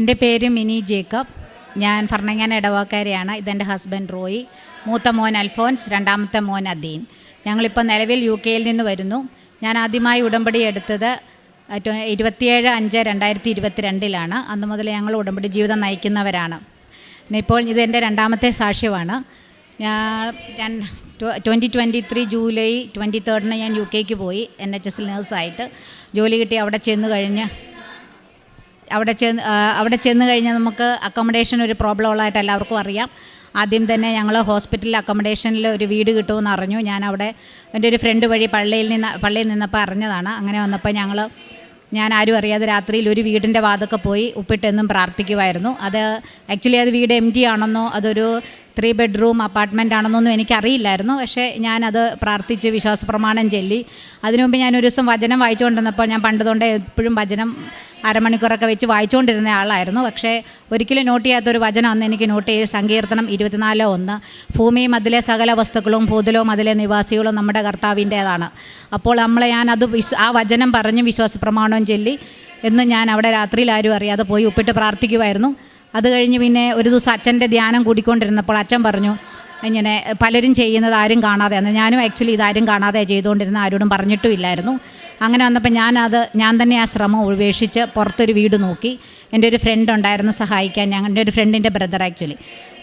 എന്റെ പേര് mini Jacob. ഞാൻ ഭരണങ്ങാന ഇടവക്കാരിയാണ് ഇതെന്റെ ഹസ്ബൻഡ് റോയി. മൂത്ത മോൻ അൽഫോൻസ് രണ്ടാമത്തെ മോൻ അദീൻ. ഞങ്ങളിപ്പോൾ നിലവിൽ യു കെയിൽ നിന്ന് വരുന്നു. ഞാൻ ആദ്യമായി ഉടമ്പടി എടുത്തത് ഇരുപത്തിയേഴ് അഞ്ച് രണ്ടായിരത്തി ഇരുപത്തിരണ്ടിലാണ് അന്ന് മുതൽ ഞങ്ങൾ ഉടമ്പടി ജീവിതം നയിക്കുന്നവരാണ്. ഇപ്പോൾ ഇത് എന്റെ രണ്ടാമത്തെ സാക്ഷ്യമാണ്. ഞാൻ twenty twenty three July twenty തേർഡിന് ഞാൻ യു കെക്ക് പോയി. എൻ എച്ച് എസിൽ നേഴ്സായിട്ട് ജോലി കിട്ടി അവിടെ ചെന്ന് കഴിഞ്ഞ് അവിടെ ചെന്ന് അവിടെ ചെന്ന് കഴിഞ്ഞാൽ നമുക്ക് അക്കോമഡേഷൻ ഒരു പ്രോബ്ലം ഉള്ളതായിട്ട് എല്ലാവർക്കും അറിയാം. ആദ്യം തന്നെ ഞങ്ങൾ ഹോസ്പിറ്റലിൽ അക്കോമഡേഷനിൽ ഒരു വീട് കിട്ടുമെന്ന് അറിഞ്ഞു. ഞാൻ അവിടെ എന്റെ ഒരു ഫ്രണ്ട് വഴി പള്ളിയിൽ നിന്ന് പള്ളിയിൽ നിന്നപ്പോൾ അറിഞ്ഞതാണ്. അങ്ങനെ വന്നപ്പോൾ ഞങ്ങൾ ഞാൻ ആരും അറിയാതെ രാത്രിയിൽ ഒരു വീടിന്റെ വാതൊക്കെ പോയി ഉപ്പിട്ടെന്നും പ്രാർത്ഥിക്കുമായിരുന്നു അത് ആക്ച്വലി അത് വീട് എം ടി ആണെന്നോ അതൊരു ത്രീ ബെഡ്റൂം അപ്പാർട്ട്മെന്റ് ആണെന്നൊന്നും എനിക്കറിയില്ലായിരുന്നു. പക്ഷേ ഞാനത് പ്രാർത്ഥിച്ച് വിശ്വാസ പ്രമാണം ചൊല്ലി. അതിനു മുമ്പ് ഞാൻ ഒരു ദിവസം വചനം വായിച്ചുകൊണ്ടിരുന്നപ്പോൾ ഞാൻ പണ്ട് തൊണ്ടേ എപ്പോഴും വചനം അരമണിക്കൂറൊക്കെ വെച്ച് വായിച്ചുകൊണ്ടിരുന്ന ആളായിരുന്നു. പക്ഷേ ഒരിക്കലും നോട്ട് ചെയ്യാത്തൊരു വചനം അന്ന് എനിക്ക് നോട്ട് ചെയ്ത് സങ്കീർത്തനം ഇരുപത്തിനാല് ഒന്ന്. ഭൂമിയും അതിലെ സകല വസ്തുക്കളും ഭൂതലവും അതിലെ നിവാസികളും നമ്മുടെ കർത്താവിന്റേതാണ്. അപ്പോൾ നമ്മളെ ഞാൻ അത് ആ വചനം പറഞ്ഞ് വിശ്വാസ പ്രമാണവും ചൊല്ലി എന്ന് ഞാൻ അവിടെ രാത്രിയിൽ ആരും അറിയാതെ പോയി ഉപ്പിട്ട് പ്രാർത്ഥിക്കുമായിരുന്നു അത് കഴിഞ്ഞ് പിന്നെ ഒരു ദിവസം അച്ഛന്റെ ധ്യാനം കൂടിക്കൊണ്ടിരുന്നപ്പോൾ അച്ഛൻ പറഞ്ഞു ഇങ്ങനെ പലരും ചെയ്യുന്നത് ആരും കാണാതെ അന്ന് ഞാനും ആക്ച്വലി ഇതാരും കാണാതെ ചെയ്തുകൊണ്ടിരുന്ന ആരോടും പറഞ്ഞിട്ടുമില്ലായിരുന്നു. അങ്ങനെ വന്നപ്പോൾ ഞാനത് ഞാൻ തന്നെ ആ ശ്രമം ഉപേക്ഷിച്ച് പുറത്തൊരു വീട് നോക്കി. എന്റെ ഒരു ഫ്രണ്ട് ഉണ്ടായിരുന്നു സഹായിക്കാൻ എന്റെ ഒരു ഫ്രണ്ടിന്റെ ബ്രദർ ആക്ച്വലി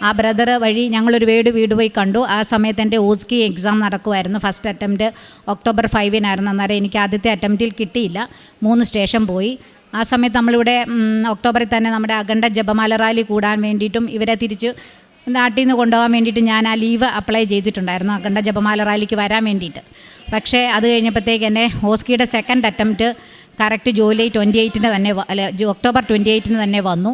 ആ ബ്രദർ വഴി ഞങ്ങളൊരു വീട് വീട് പോയി കണ്ടു. ആ സമയത്ത് എന്റെ ഓസ്കി എക്സാം നടക്കുമായിരുന്നു ഫസ്റ്റ് അറ്റംപ്റ്റ് ഒക്ടോബർ ഫൈവിനായിരുന്നു അന്നേരം എനിക്ക് ആദ്യത്തെ അറ്റംപ്റ്റിൽ കിട്ടിയില്ല. മൂന്ന് സ്റ്റേഷൻ പോയി. ആ സമയത്ത് നമ്മളിവിടെ ഒക്ടോബറിൽ തന്നെ നമ്മുടെ അഖണ്ഡ ജപമാല റാലി കൂടാൻ വേണ്ടിയിട്ടും ഇവരെ തിരിച്ച് നാട്ടിൽ നിന്ന് കൊണ്ടുപോകാൻ വേണ്ടിയിട്ട് ഞാൻ ആ ലീവ് അപ്ലൈ ചെയ്തിട്ടുണ്ടായിരുന്നു അഖണ്ഡ ജപമാല റാലിക്ക് വരാൻ വേണ്ടിയിട്ട്. പക്ഷേ അത് കഴിഞ്ഞപ്പോഴത്തേക്ക് എന്നെ ഹോസ്കിയുടെ second attempt correct July twenty എയ്റ്റിന് തന്നെ അല്ല ഒക്ടോബർ ട്വന്റി എയ്റ്റിന് തന്നെ വന്നു.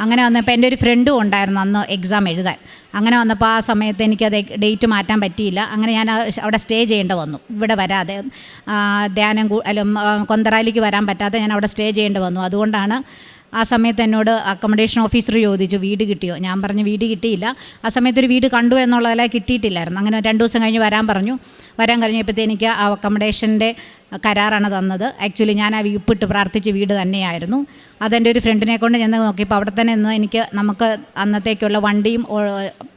അങ്ങനെ വന്നപ്പോൾ എന്റെ ഒരു ഫ്രണ്ടും ഉണ്ടായിരുന്നു അന്ന് എക്സാം എഴുതാൻ. അങ്ങനെ വന്നപ്പോൾ ആ സമയത്ത് എനിക്കത് ഡേറ്റ് മാറ്റാൻ പറ്റിയില്ല. അങ്ങനെ ഞാൻ അവിടെ സ്റ്റേ ചെയ്യേണ്ട വന്നു. ഇവിടെ വരാതെ ധ്യാനം അല്ല കൊന്തറാലിക്ക് വരാൻ പറ്റാതെ ഞാൻ അവിടെ സ്റ്റേ ചെയ്യേണ്ടി വന്നു. അതുകൊണ്ടാണ് ആ സമയത്ത് എന്നോട് അക്കോമഡേഷൻ ഓഫീസർ ചോദിച്ചു വീട് കിട്ടിയോ? ഞാൻ പറഞ്ഞു വീട് കിട്ടിയില്ല. ആ സമയത്ത് ഒരു വീട് കണ്ടു എന്നുള്ളതല്ല കിട്ടിയിട്ടില്ലായിരുന്നു. അങ്ങനെ രണ്ട് ദിവസം കഴിഞ്ഞ് വരാൻ പറഞ്ഞു. വരാൻ കഴിഞ്ഞപ്പോഴത്തേക്ക് ആ അക്കോമഡേഷന്റെ കരാറാണ് തന്നത്. ആക്ച്വലി ഞാൻ ആ വീപ്പിട്ട് പ്രാർത്ഥിച്ച വീട് തന്നെയായിരുന്നു. അതെന്റെ ഒരു ഫ്രണ്ടിനെ കൊണ്ട് ഞാൻ നോക്കിയപ്പോൾ അവിടെ തന്നെ നിന്ന് എനിക്ക് നമുക്ക് അന്നത്തേക്കുള്ള വണ്ടിയും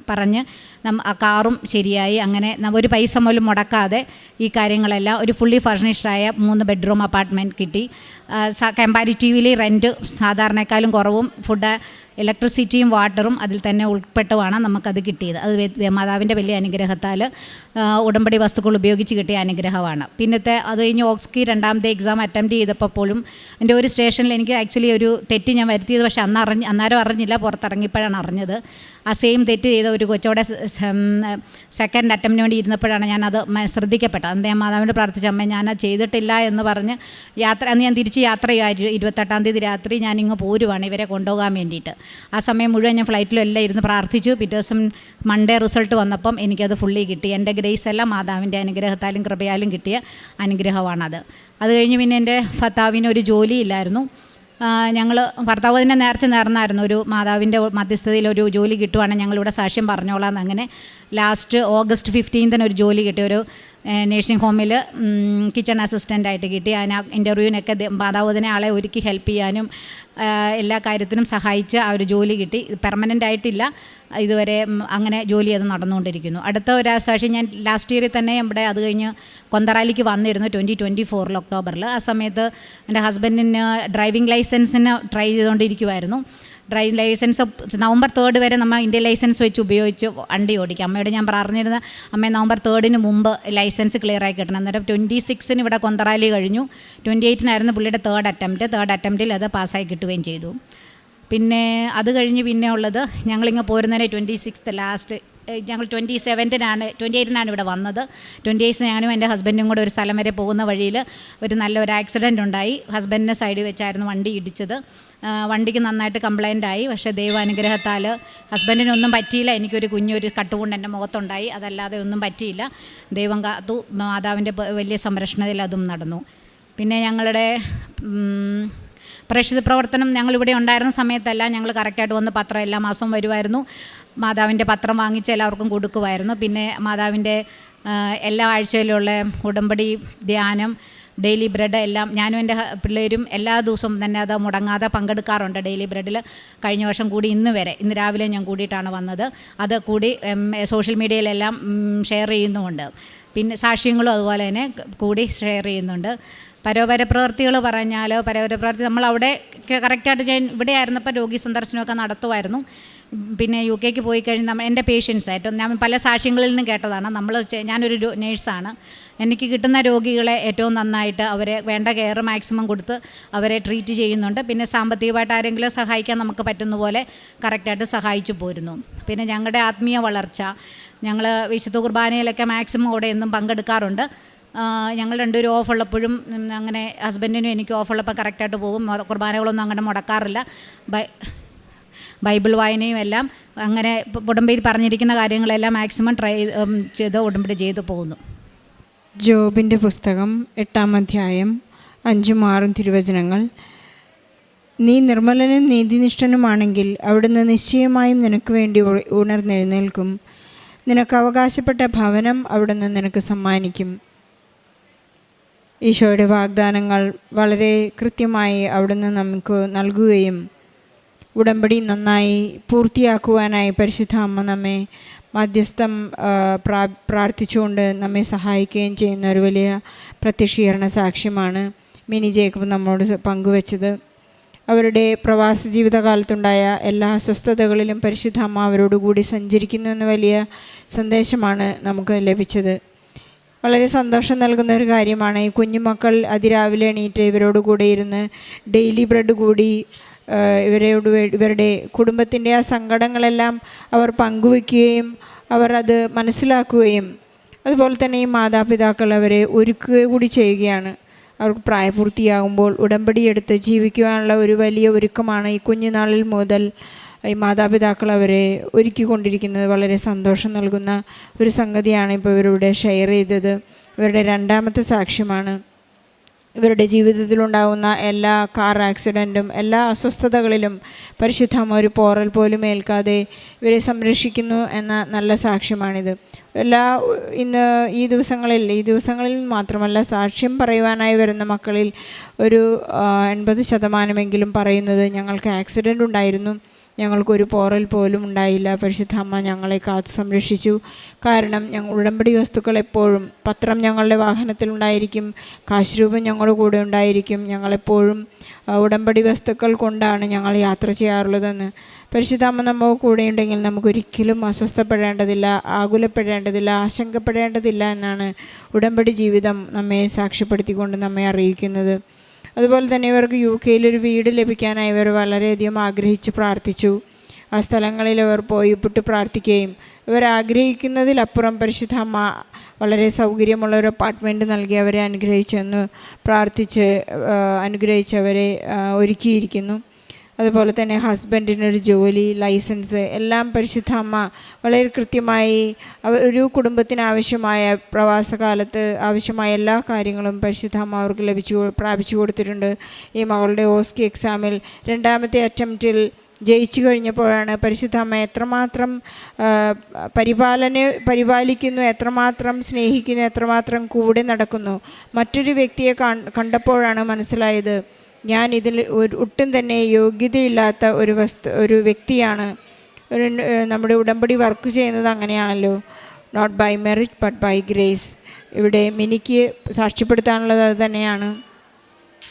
പറഞ്ഞ് നം ആ കാറും ശരിയായി. അങ്ങനെ ഒരു പൈസ പോലും മുടക്കാതെ ഈ കാര്യങ്ങളെല്ലാം ഒരു ഫുള്ളി ഫർണിഷ്ഡായ മൂന്ന് ബെഡ്റൂം അപ്പാർട്ട്മെന്റ് കിട്ടി. കമ്പാരിറ്റീവ്ലി റെന്റ് സാധാരണക്കാളും കുറവും. ഫുഡ് ഇലക്ട്രിസിറ്റിയും വാട്ടറും അതിൽ തന്നെ ഉൾപ്പെട്ടുമാണ് നമുക്കത് കിട്ടിയത്. അത് മാതാവിന്റെ വലിയ അനുഗ്രഹത്താൽ ഉടമ്പടി വസ്തുക്കൾ ഉപയോഗിച്ച് കിട്ടിയ അനുഗ്രഹമാണ്. പിന്നത്തെ അത് കഴിഞ്ഞ് ഓക്സ്കി രണ്ടാമത്തെ എക്സാം അറ്റംപ്റ്റ് ചെയ്തപ്പോൾ പോലും എന്റെ ഒരു സ്റ്റേഷനിൽ എനിക്ക് ആക്ച്വലി ഒരു തെറ്റ് ഞാൻ വരുത്തിയത് പക്ഷേ അന്ന് അറിഞ്ഞ് അന്നേരം അറിഞ്ഞില്ല പുറത്തിറങ്ങിയപ്പോഴാണ് അറിഞ്ഞത്. ആ സെയിം തെറ്റ് ചെയ്ത ഒരു കൊച്ചോടെ സെക്കൻഡ് അറ്റംപ്റ്റിന് വേണ്ടി ഇരുന്നപ്പോഴാണ് ഞാനത് ശ്രദ്ധിക്കപ്പെട്ടത്. അന്ന് ഞാൻ മാതാവിന്റെ പ്രാർത്ഥിച്ച അമ്മ ഞാനത് ചെയ്തിട്ടില്ല എന്ന് പറഞ്ഞ് യാത്ര അന്ന് ഞാൻ തിരിച്ച് യാത്രയായി ഇരുപത്തെട്ടാം തീയതി രാത്രി ഞാൻ ഇങ്ങ് പോരുവാണ് ഇവരെ കൊണ്ടുപോകാൻ വേണ്ടിയിട്ട്. ആ സമയം മുഴുവൻ ഞാൻ ഫ്ലൈറ്റിലും എല്ലാം ഇരുന്ന് പ്രാർത്ഥിച്ചു. പിറ്റേ ദിവസം മൺഡേ റിസൾട്ട് വന്നപ്പം എനിക്കത് ഫുള്ളി കിട്ടി. എന്റെ ഗ്രേസ് എല്ലാം മാതാവിന്റെ അനുഗ്രഹത്താലും കൃപയാലും കിട്ടിയ അനുഗ്രഹമാണത്. അത് കഴിഞ്ഞ് പിന്നെ എന്റെ ഭർത്താവിന് ഒരു ജോലിയില്ലായിരുന്നു. ഞങ്ങൾ ഭർത്താവ് തന്നെ നേർച്ച നേർന്നായിരുന്നു. ഒരു മാതാവിന്റെ മധ്യസ്ഥതയിൽ ഒരു ജോലി കിട്ടുവാണെങ്കിൽ ഞങ്ങളിവിടെ സാക്ഷ്യം പറഞ്ഞോളാം അങ്ങനെ ലാസ്റ്റ് ഓഗസ്റ്റ് ഫിഫ്റ്റീൻത്തിന് ഒരു ജോലി കിട്ടി. ഒരു നേഴ്സിംഗ് ഹോമിൽ കിച്ചൺ അസിസ്റ്റന്റായിട്ട് കിട്ടി. അതിന് ഇന്റർവ്യൂവിനൊക്കെ മാതാവ് ആളെ ഒരുക്കി ഹെൽപ്പ് ചെയ്യാനും എല്ലാ കാര്യത്തിനും സഹായിച്ച് ആ ഒരു ജോലി കിട്ടി. പെർമനന്റ് ആയിട്ടില്ല. ഇതുവരെ അങ്ങനെ ജോലി അത് നടന്നുകൊണ്ടിരിക്കുന്നു. അടുത്ത ഒരു ഞാൻ ലാസ്റ്റ് ഇയറിൽ തന്നെ ഇവിടെ അത് കഴിഞ്ഞ് കൊന്തറാലിക്ക് വന്നിരുന്നു ട്വന്റി ട്വന്റി ഫോറിൽ ഒക്ടോബറിൽ. ആ സമയത്ത് എന്റെ ഹസ്ബൻഡിന് ഡ്രൈവിംഗ് ലൈസൻസിന് ട്രൈ ചെയ്തുകൊണ്ടിരിക്കുമായിരുന്നു ഡ്രൈവിംഗ് ലൈസൻസ് നവംബർ തേർഡ് വരെ നമ്മൾ ഇന്ത്യൻ ലൈസൻസ് വെച്ച് ഉപയോഗിച്ച് വണ്ടി ഓടിക്കും. അമ്മയോട് ഞാൻ പറഞ്ഞിരുന്ന അമ്മ നവംബർ തേർഡിന് മുമ്പ് ലൈസൻസ് ക്ലിയർ ആയി കിട്ടണം. അന്നേരം ട്വന്റി സിക്സിന് ഇവിടെ കൊന്തറാലി കഴിഞ്ഞു. ട്വന്റി എയ്റ്റിനായിരുന്നു പുള്ളിയുടെ തേർഡ് അറ്റംപ്റ്റ് തേർഡ് അറ്റംപ്റ്റിൽ അത് പാസ്സായി കിട്ടുകയും ചെയ്തു. പിന്നെ അത് കഴിഞ്ഞ് പിന്നെ ഉള്ളത് ഞങ്ങളിങ്ങ് പോരുന്നതിന് ട്വന്റി സിക്സ്ത് ലാസ്റ്റ് ഞങ്ങൾ ട്വന്റി സെവന്റിനാണ് ട്വന്റി എയ്റ്റിനാണ് ഇവിടെ വന്നത്. ട്വന്റി എയ്റ്റ്സിന് ഞാനും എന്റെ ഹസ്ബൻഡും കൂടെ ഒരു സ്ഥലം വരെ പോകുന്ന വഴിയിൽ ഒരു നല്ലൊരു ആക്സിഡന്റ് ഉണ്ടായി. ഹസ്ബൻഡിന്റെ സൈഡിൽ വെച്ചായിരുന്നു വണ്ടി ഇടിച്ചത്. വണ്ടിക്ക് നന്നായിട്ട് കംപ്ലൈന്റ് ആയി. പക്ഷേ ദൈവാനുഗ്രഹത്താൽ ഹസ്ബൻഡിനൊന്നും പറ്റിയില്ല. എനിക്കൊരു കുഞ്ഞൊരു കട്ടുകൊണ്ട് എന്റെ മുഖത്തുണ്ടായി. അതല്ലാതെ ഒന്നും പറ്റിയില്ല. ദൈവം കാത്തു മാതാവിന്റെ വലിയ സംരക്ഷണത്തിൽ അതും നടന്നു. പിന്നെ ഞങ്ങളുടെ പ്രേക്ഷിത പ്രവർത്തനം ഞങ്ങൾ ഇവിടെ ഉണ്ടായിരുന്ന സമയത്തല്ല. ഞങ്ങൾ കറക്റ്റായിട്ട് വന്ന് പത്രം എല്ലാ മാസവും വരുമായിരുന്നു. മാതാവിന്റെ പത്രം വാങ്ങിച്ച് എല്ലാവർക്കും കൊടുക്കുമായിരുന്നു. പിന്നെ മാതാവിന്റെ എല്ലാ ആഴ്ചയിലുള്ള ഉടമ്പടി ധ്യാനം ഡെയിലി ബ്രെഡ് എല്ലാം ഞാനും എന്റെ പിള്ളേരും എല്ലാ ദിവസവും തന്നെ അത് മുടങ്ങാതെ പങ്കെടുക്കാറുണ്ട് ഡെയിലി ബ്രെഡിൽ കഴിഞ്ഞ വർഷം കൂടി ഇന്ന് വരെ ഇന്ന് രാവിലെ ഞാൻ കൂടിയിട്ടാണ് വന്നത്. അത് കൂടി സോഷ്യൽ മീഡിയയിലെല്ലാം ഷെയർ ചെയ്യുന്നുമുണ്ട്. പിന്നെ സാക്ഷ്യങ്ങളും അതുപോലെ തന്നെ കൂടി ഷെയർ ചെയ്യുന്നുണ്ട്. പരോപര പ്രവൃത്തികൾ പറഞ്ഞാൽ പരോപര പ്രവൃത്തി നമ്മൾ അവിടെ കറക്റ്റായിട്ട് ഞാൻ ഇവിടെ ആയിരുന്നപ്പോൾ രോഗി സന്ദർശനമൊക്കെ നടത്തുമായിരുന്നു. പിന്നെ യു കെക്ക് പോയി കഴിഞ്ഞ് നമ്മൾ എന്റെ പേഷ്യൻസ് ഏറ്റവും ഞാൻ പല സാക്ഷ്യങ്ങളിൽ നിന്നും കേട്ടതാണ്. നമ്മൾ ഞാനൊരു നേഴ്സാണ് എനിക്ക് കിട്ടുന്ന രോഗികളെ ഏറ്റവും നന്നായിട്ട് അവരെ വേണ്ട കെയർ മാക്സിമം കൊടുത്ത് അവരെ ട്രീറ്റ് ചെയ്യുന്നുണ്ട്. പിന്നെ സാമ്പത്തികമായിട്ട് ആരെങ്കിലും സഹായിക്കാൻ നമുക്ക് പറ്റുന്ന പോലെ കറക്റ്റായിട്ട് സഹായിച്ചു പോരുന്നു. പിന്നെ ഞങ്ങളുടെ ആത്മീയ വളർച്ച ഞങ്ങൾ വിശുദ്ധ കുർബാനയിലൊക്കെ മാക്സിമം അവിടെ എന്നും പങ്കെടുക്കാറുണ്ട്. ഞങ്ങൾ രണ്ടുപേരും ഓഫ് ഉള്ളപ്പോഴും അങ്ങനെ ഹസ്ബൻഡിനും എനിക്ക് ഓഫ് ഓഫുള്ളപ്പോൾ കറക്റ്റായിട്ട് പോകും. കുർബാനകളൊന്നും അങ്ങനെ മുടക്കാറില്ല. ബൈ ബൈബിൾ വായനയും എല്ലാം അങ്ങനെ ഉടമ്പയിൽ പറഞ്ഞിരിക്കുന്ന കാര്യങ്ങളെല്ലാം മാക്സിമം ട്രൈ ചെയ്ത് ഉടമ്പടി ചെയ്ത് പോകുന്നു. ജോബിന്റെ പുസ്തകം എട്ടാം അധ്യായം അഞ്ചും ആറും തിരുവചനങ്ങൾ. നീ നിർമ്മലനും നീതിനിഷ്ഠനുമാണെങ്കിൽ അവിടുന്ന് നിശ്ചയമായും നിനക്ക് വേണ്ടി ഉണർന്നെഴുന്നേൽക്കും. നിനക്ക് അവകാശപ്പെട്ട ഭവനം അവിടുന്ന് നിനക്ക് സമ്മാനിക്കും. ഈശോയുടെ വാഗ്ദാനങ്ങൾ വളരെ കൃത്യമായി അവിടുന്ന് നമുക്ക് നൽകുകയും ഉടമ്പടി നന്നായി പൂർത്തിയാക്കുവാനായി പരിശുദ്ധ അമ്മ നമ്മെ മധ്യസ്ഥം പ്രാ പ്രാർത്ഥിച്ചുകൊണ്ട് നമ്മെ സഹായിക്കുകയും ചെയ്യുന്ന ഒരു വലിയ പ്രത്യക്ഷീകരണ സാക്ഷ്യമാണ് മിനി ജേക്കബ് നമ്മോട് പങ്കുവച്ചത്. അവരുടെ പ്രവാസ ജീവിതകാലത്തുണ്ടായ എല്ലാ അസ്വസ്ഥതകളിലും പരിശുദ്ധ അമ്മ അവരോടുകൂടി സഞ്ചരിക്കുന്നു എന്ന വലിയ സന്ദേശമാണ് നമുക്ക് ലഭിച്ചത്. വളരെ സന്തോഷം നൽകുന്ന ഒരു കാര്യമാണ് ഈ കുഞ്ഞുമക്കൾ അതിരാവിലെ എണീറ്റ് ഇവരോട് കൂടെ ഇരുന്ന് ഡെയിലി ബ്രെഡ് കൂടി ഇവരോട് ഇവരുടെ കുടുംബത്തിന്റെ ആ സങ്കടങ്ങളെല്ലാം അവർ പങ്കുവെക്കുകയും അവർ അത് മനസ്സിലാക്കുകയും അതുപോലെ തന്നെ ഈ മാതാപിതാക്കൾ അവരെ ഒരുക്കുക കൂടി ചെയ്യുകയാണ്. അവർക്ക് പ്രായപൂർത്തിയാകുമ്പോൾ ഉടമ്പടി എടുത്ത് ജീവിക്കുവാനുള്ള ഒരു വലിയ ഒരുക്കമാണ് ഈ കുഞ്ഞുനാളിൽ മുതൽ ഈ മാതാപിതാക്കൾ അവരെ ഒരുക്കിക്കൊണ്ടിരിക്കുന്നത്. വളരെ സന്തോഷം നൽകുന്ന ഒരു സംഗതിയാണ് ഇപ്പോൾ ഇവരിവിടെ ഷെയർ ചെയ്തത്. ഇവരുടെ രണ്ടാമത്തെ സാക്ഷ്യമാണ് ഇവരുടെ ജീവിതത്തിലുണ്ടാകുന്ന എല്ലാ കാർ ആക്സിഡന്റും എല്ലാ അസ്വസ്ഥതകളിലും പരിശുദ്ധം ഒരു പോറൽ പോലും ഏൽക്കാതെ ഇവരെ സംരക്ഷിക്കുന്നു എന്ന നല്ല സാക്ഷ്യമാണിത്. എല്ലാ ഇന്ന് ഈ ദിവസങ്ങളിൽ ഈ ദിവസങ്ങളിൽ മാത്രമല്ല സാക്ഷ്യം പറയുവാനായി വരുന്ന മക്കളിൽ ഒരു എൺപത് ശതമാനമെങ്കിലും പറയുന്നത് ഞങ്ങൾക്ക് ആക്സിഡന്റ് ഉണ്ടായിരുന്നു. ഞങ്ങൾക്കൊരു പോറൽ പോലും ഉണ്ടായില്ല. പരിശുദ്ധ അമ്മ ഞങ്ങളെ കാത്തു സംരക്ഷിച്ചു. കാരണം ഞങ്ങൾ ഉടമ്പടി വസ്തുക്കൾ എപ്പോഴും പത്രം ഞങ്ങളുടെ വാഹനത്തിലുണ്ടായിരിക്കും കാശുരൂപം ഞങ്ങളുടെ കൂടെ ഉണ്ടായിരിക്കും. ഞങ്ങളെപ്പോഴും ഉടമ്പടി വസ്തുക്കൾ കൊണ്ടാണ് ഞങ്ങൾ യാത്ര ചെയ്യാറുള്ളതെന്ന്. പരിശുദ്ധ അമ്മ നമ്മൾ കൂടെ ഉണ്ടെങ്കിൽ നമുക്കൊരിക്കലും അസ്വസ്ഥപ്പെടേണ്ടതില്ല ആകുലപ്പെടേണ്ടതില്ല ആശങ്കപ്പെടേണ്ടതില്ല എന്നാണ് ഉടമ്പടി ജീവിതം നമ്മെ സാക്ഷ്യപ്പെടുത്തിക്കൊണ്ട് നമ്മെ അറിയിക്കുന്നത്. അതുപോലെ തന്നെ ഇവർക്ക് യു ഒരു വീട് ലഭിക്കാനായി ഇവർ വളരെയധികം ആഗ്രഹിച്ച് പ്രാർത്ഥിച്ചു. ആ സ്ഥലങ്ങളിൽ അവർ പോയി ഉപ്പിട്ട് പ്രാർത്ഥിക്കുകയും ഇവർ ആഗ്രഹിക്കുന്നതിലപ്പുറം പരിശുദ്ധ അമ്മ വളരെ സൗകര്യമുള്ള ഒരു അപ്പാർട്ട്മെന്റ് നൽകി അവരെ അനുഗ്രഹിച്ചെന്ന് പ്രാർത്ഥിച്ച് അനുഗ്രഹിച്ചവരെ ഒരുക്കിയിരിക്കുന്നു. അതുപോലെ തന്നെ ഹസ്ബൻഡിനൊരു ജോലി ലൈസൻസ് എല്ലാം പരിശുദ്ധ അമ്മ വളരെ കൃത്യമായി ഒരു കുടുംബത്തിന് ആവശ്യമായ പ്രവാസകാലത്ത് ആവശ്യമായ എല്ലാ കാര്യങ്ങളും പരിശുദ്ധ അമ്മ അവർക്ക് ലഭിച്ചു പ്രാപിച്ചു കൊടുത്തിട്ടുണ്ട്. ഈ മകളുടെ ഓസ്കി എക്സാമിൽ രണ്ടാമത്തെ അറ്റംപ്റ്റിൽ ജയിച്ചു കഴിഞ്ഞപ്പോഴാണ് പരിശുദ്ധ അമ്മ എത്രമാത്രം പരിപാലന പരിപാലിക്കുന്നു എത്രമാത്രം സ്നേഹിക്കുന്നു എത്രമാത്രം കൂടെ നടക്കുന്നു. മറ്റൊരു വ്യക്തിയെ കണ്ടപ്പോഴാണ് മനസ്സിലായത് ഞാൻ ഇതിൽ ഒട്ടും തന്നെ യോഗ്യതയില്ലാത്ത ഒരു വസ്തു ഒരു വ്യക്തിയാണ്. ഒരു നമ്മുടെ ഉടമ്പടി വർക്ക് ചെയ്യുന്നത് അങ്ങനെയാണല്ലോ. Not by merit but by grace ഇവിടെ മിനിക്ക് സാക്ഷ്യപ്പെടുത്താനുള്ളത് അത് തന്നെയാണ്.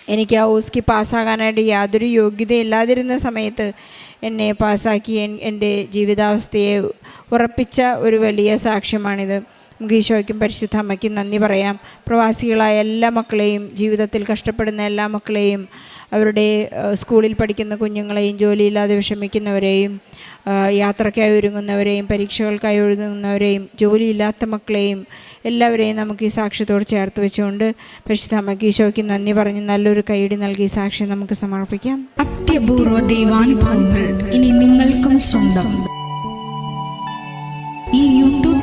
എനിക്ക് ആ ഓസ്കി പാസ്സാകാനായിട്ട് യാതൊരു യോഗ്യതയില്ലാതിരുന്ന സമയത്ത് എന്നെ പാസ്സാക്കി എൻ- എന്റെ ജീവിതാവസ്ഥയെ ഉറപ്പിച്ച ഒരു വലിയ സാക്ഷ്യമാണിത്. നമുക്ക് ഈശോയ്ക്കും പരിശുദ്ധ അമ്മയ്ക്കും നന്ദി പറയാം. പ്രവാസികളായ എല്ലാ മക്കളെയും ജീവിതത്തിൽ കഷ്ടപ്പെടുന്ന എല്ലാ മക്കളെയും അവരുടെ സ്കൂളിൽ പഠിക്കുന്ന കുഞ്ഞുങ്ങളെയും ജോലിയില്ലാതെ വിഷമിക്കുന്നവരെയും യാത്രയ്ക്കായി ഒരുങ്ങുന്നവരെയും പരീക്ഷകൾക്കായി ഒരുങ്ങുന്നവരെയും ജോലിയില്ലാത്ത മക്കളെയും എല്ലാവരെയും നമുക്ക് ഈ സാക്ഷ്യത്തോട് ചേർത്ത് വെച്ചുകൊണ്ട് പരിശുദ്ധ അമ്മയ്ക്ക് ഈശോയ്ക്ക് നന്ദി പറഞ്ഞ് നല്ലൊരു കൈയടി നൽകി സാക്ഷ്യം നമുക്ക് സമർപ്പിക്കാം. അത്യപൂർവ ദൈവാനുഭവങ്ങൾ ഇനി നിങ്ങൾക്കും സ്വന്തം.